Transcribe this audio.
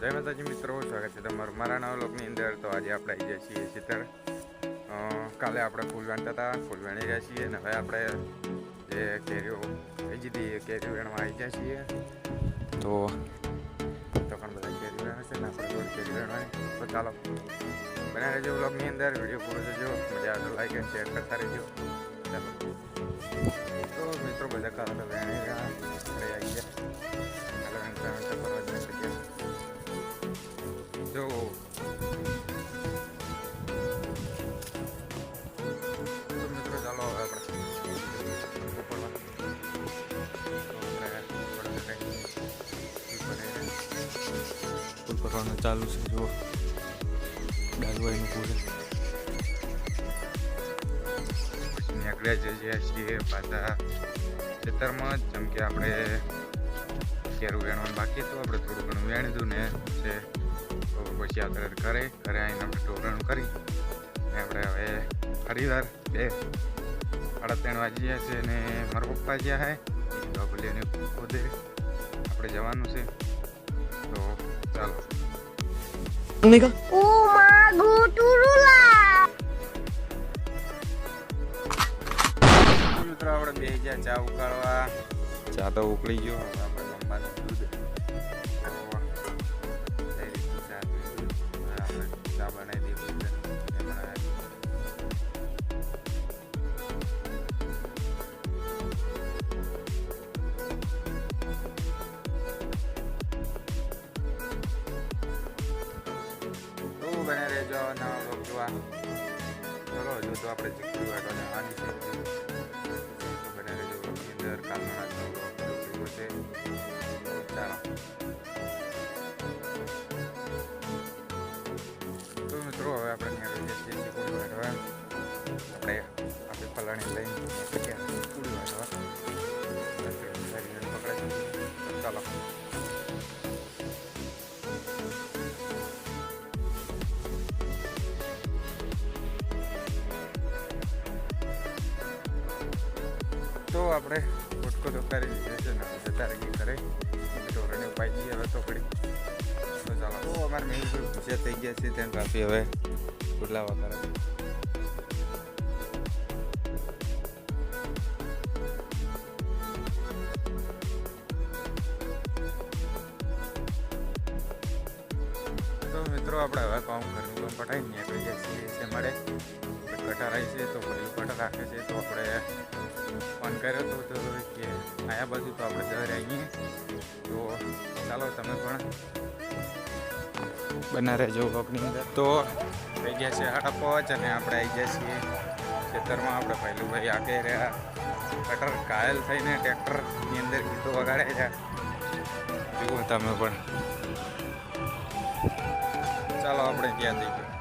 જય માતાજી મિત્રો, સ્વાગત છે તમારું મારા નવા લોકની અંદર. તો આજે આપણે આવી જઈએ છીએ શીતળ કાલે આપણે ફૂલ વાંચતા હતા, ફૂલ વેણી રહ્યા છીએ અને હવે આપણે જે કેરીઓ થઈ જતી કેરીઓ વેણવા આવી જાય છીએ. તો તો પણ બધા કેરી વેણ છે ને, આપણે કેરી વેણવાની તો ચાલો બનાવી રહેજો બ્લોગની અંદર. વીડિયો પૂરો જોજો, મજા આવે લાઈક અને શેર કરતા રહેજો. તો મિત્રો, બધા કાલે વેણી રહ્યા. ભરવાનું ચાલુ છે જો ડાલવાઈનું પૂરે નીકળ્યા જઈએ છીએ પાછા ખેતરમાં જેમ કે આપણે કેરું વેણવાનું બાકી હતું આપણે થોડું ઘણું વેણી દીધું ને છે તો પછી આપણે ઘરે ઘરે આવીને આપણે ટોરણું કરી. ને આપણે હવે ફરીવાર બે સાડા ત્રણ વાગી ગયા છે ને મારા પપ્પા જ્યાં હે બાબુલિયાને પોતે આપણે જવાનું છે. તો ચાલો. મિત્રો આપણે બે ગયા ચા ઉકાળવા. ચા તો ઉકળી ગયો. આપણે જોવા ચલો, જો તો આપણે ચીકડી વાટવાને આની છે તો બને રહેજો. અંદર કાલના રાતનો છે. ચાલો. તો મિત્રો, હવે આપણે ત્યાં રહીએ છીએ. ચીકડી વાટવા આપણે આપણે પલાણી લઈને તો આપણે ફોટકો તો લીધે છે ને જતા રહી કરે ઢોરણે ઉપાય દઈએ હવે તો ફરી તો ચાલો. તો અમારે મેં પૂછ્યા થઈ ગયા છે ત્યાં કાપી હવે ખુલ્લા તો મિત્રો, આપણે હવે કામ ઘરનું કામ પટાવી નીકળી ગયા છીએ મળે. કટાર આવી છે તો રાખે છે તો આપણે ફોન કર્યો તો તો કે આયા બાજુ તો આપણે દર આવીએ તો ચાલો તમે પણ બના રહેજો બ્લોગની અંદર. તો થઈ ગયા છે સાડા પાંચ અને આપણે આવી ગયા છીએ ખેતરમાં. આપણે પહેલું ભાઈ આગે રહ્યા. કટર કાયલ થઈને ટ્રેક્ટરની અંદર ગીતો વગાડે છે. જુઓ તમે પણ. ચાલો આપણે ત્યાં ગયું